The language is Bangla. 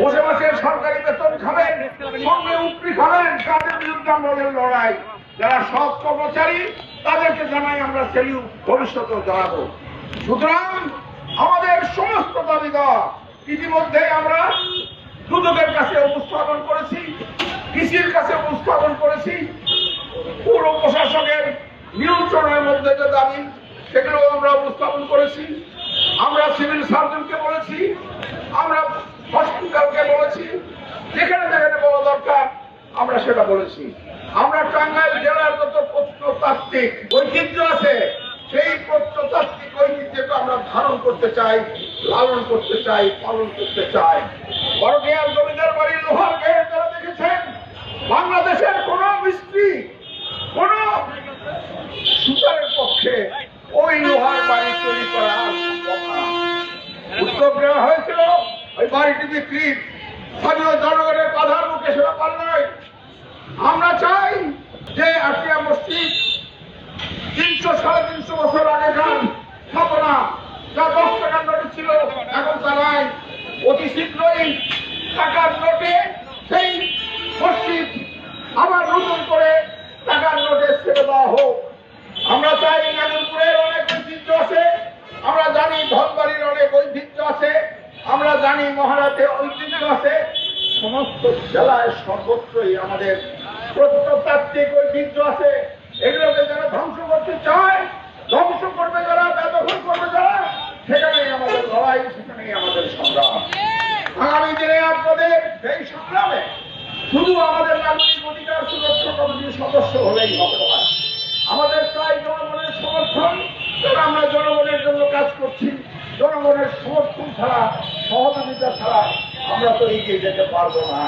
বসে বসে সরকারি বেতন খাবেন, সঙ্গে উপরি খাবেন, তাদের বিরুদ্ধে আমাদের লড়াই। যারা সব কর্মচারী, তাদেরকে জানাই আমরা সেলিউ ভবিষ্যতেও জানাব। সুতরাং আমাদের সমস্ত দাবি দেওয়া ইতিমধ্যে আমরা দুদকের কাছে উপস্থাপন করেছি কৃষির কাছে উপস্থাপন করেছি। পৌর প্রশাসনের নিয়ন্ত্রণের মধ্যে যে দাবি সেগুলো আমরা উপস্থাপন করেছি। আমরা সিভিল সার্জনকে আমরা সেটা বলেছি। আমরা টাঙ্গাইল জেলার যত প্রত্নতাত্ত্বিক ঐতিহ্য আছে, সেই প্রত্নতাত্ত্বিক ঐতিহ্যকে আমরা ধারণ করতে চাই, লালন করতে চাই, পালন করতে চাই। বড়দিয়ার জমিদার বাড়ির লোহার গায়ে যারা দেখেছেন? বাংলাদেশের কোন মিস্ত্রি, কোন সুতারের পক্ষে ওই লোহার বাড়ি তৈরি করা। উদ্যোগ নেওয়া হয়েছিল, ওই বাড়িটি বিক্রির। স্থানীয় জনগণের বাধার মুখে সেটা পাল নয় আমরা চাই যে আটিয়া মসজিদ তিনশো সাড়ে তিনশো বছর আগেকার স্থাপনা যা দশ টাকার নোটে ছিল এখন তা নাই শীঘ্রই টাকার নোটে, সেই মসজিদ আবার নতুন করে টাকার নোটে ছেড়ে দেওয়া হোক। আমরা চাই নাগরপুরের অনেক ঐতিহ্য আছে, আমরা জানি ধনবাড়ির অনেক ঐতিহ্য আছে, আমরা জানি মহারাতে ঐতিহ্য আছে। সমস্ত জেলায় সর্বত্রই আমাদের প্রত্নতাত্ত্বিক ঐতিহ্য আছে। এগুলোকে যারা ধ্বংস করতে চায় ধ্বংস করবে যারা ব্যবহার করবে যারা সেখানেই আমাদের লড়াই সেখানেই আমাদের সংগ্রাম আগামী দিনে আপনাদের এই সংগ্রামে শুধু আমাদের নাগরিক অধিকার সুরক্ষা কমিটির সদস্য হলেই হবে আমাদের প্রায় জনগণের সমর্থন কারণ আমরা জনগণের জন্য কাজ করছি। জনগণের সমর্থন ছাড়া, সহযোগিতা ছাড়া আমরা তো এগিয়ে যেতে পারব না।